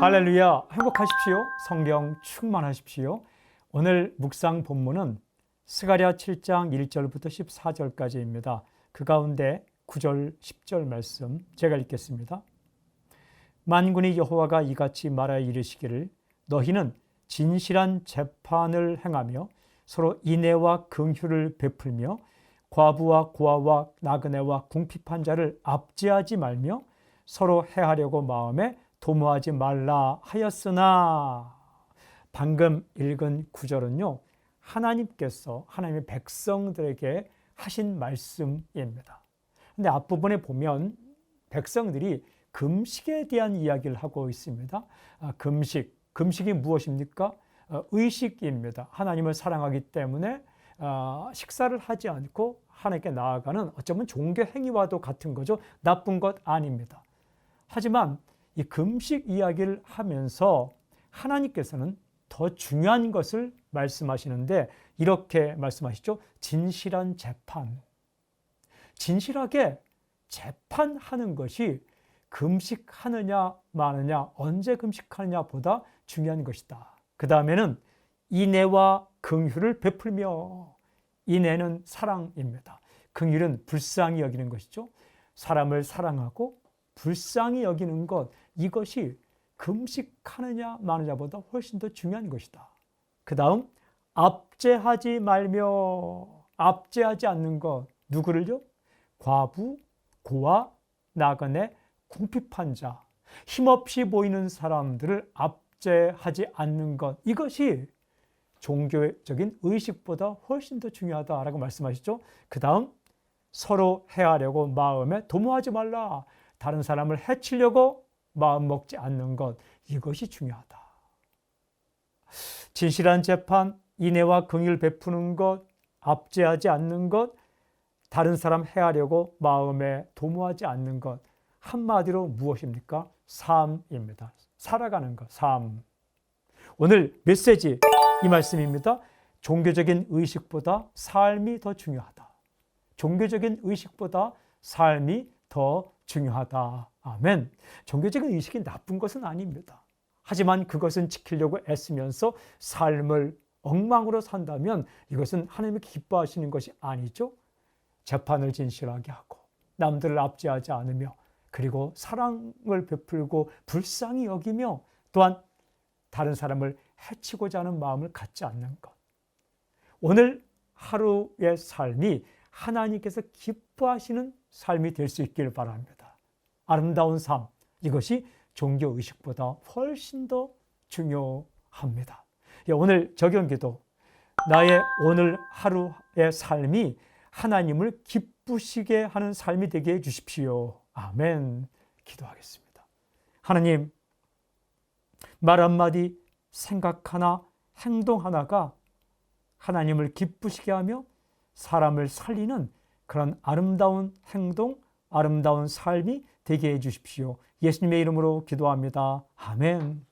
할렐루야. 행복하십시오. 성경 충만하십시오. 오늘 묵상 본문은 스가랴 7장 1절부터 14절까지입니다. 그 가운데 9절 10절 말씀 제가 읽겠습니다. 만군의 여호와가 이같이 말하여 이르시기를 너희는 진실한 재판을 행하며 서로 인애와 긍휼을 베풀며 과부와 고아와 나그네와 궁핍한 자를 압제하지 말며 서로 해하려고 마음에 도모하지 말라 하였으나 방금 읽은 구절은요 하나님께서 하나님의 백성들에게 하신 말씀입니다. 근데 앞부분에 보면 백성들이 금식에 대한 이야기를 하고 있습니다. 아, 금식, 금식이 무엇입니까? 어, 의식입니다. 하나님을 사랑하기 때문에 어, 식사를 하지 않고 하나님께 나아가는 어쩌면 종교 행위와도 같은 거죠. 나쁜 것 아닙니다. 하지만 이 금식 이야기를 하면서 하나님께서는 더 중요한 것을 말씀하시는데 이렇게 말씀하시죠. 진실한 재판. 진실하게 재판하는 것이 금식하느냐 마느냐 언제 금식하느냐 보다 중요한 것이다. 그 다음에는 인애와 긍휼을 베풀며 인애는 사랑입니다. 긍휼은 불쌍히 여기는 것이죠. 사람을 사랑하고 불쌍히 여기는 것 이것이 금식하느냐 마느냐보다 훨씬 더 중요한 것이다. 그 다음 압제하지 말며 압제하지 않는 것 누구를요? 과부, 고아, 나그네, 궁핍한 자, 힘없이 보이는 사람들을 압제하지 않는 것 이것이 종교적인 의식보다 훨씬 더 중요하다라고 말씀하시죠. 그 다음 서로 해하려고 마음에 도모하지 말라. 다른 사람을 해치려고 마음 먹지 않는 것 이것이 중요하다. 진실한 재판, 인애와 긍휼 베푸는 것, 압제하지 않는 것, 다른 사람 해하려고 마음에 도모하지 않는 것 한마디로 무엇입니까? 삶입니다. 살아가는 것, 삶. 오늘 메시지 이 말씀입니다. 종교적인 의식보다 삶이 더 중요하다. 종교적인 의식보다 삶이 더 중요하다. 아멘. 종교적인 의식이 나쁜 것은 아닙니다. 하지만 그것은 지키려고 애쓰면서 삶을 엉망으로 산다면 이것은 하나님이 기뻐하시는 것이 아니죠. 재판을 진실하게 하고 남들을 압제하지 않으며 그리고 사랑을 베풀고 불쌍히 여기며 또한 다른 사람을 해치고자 하는 마음을 갖지 않는 것. 오늘 하루의 삶이 하나님께서 기뻐하시는 삶이 될 수 있기를 바랍니다. 아름다운 삶, 이것이 종교 의식보다 훨씬 더 중요합니다. 예, 오늘 적용 기도 나의 오늘 하루의 삶이 하나님을 기쁘시게 하는 삶이 되게 해 주십시오. 아멘. 기도하겠습니다. 하나님, 말 한마디, 생각 하나, 행동 하나가 하나님을 기쁘시게 하며 사람을 살리는 그런 아름다운 행동, 아름다운 삶이 되게 해 주십시오. 예수님의 이름으로 기도합니다. 아멘.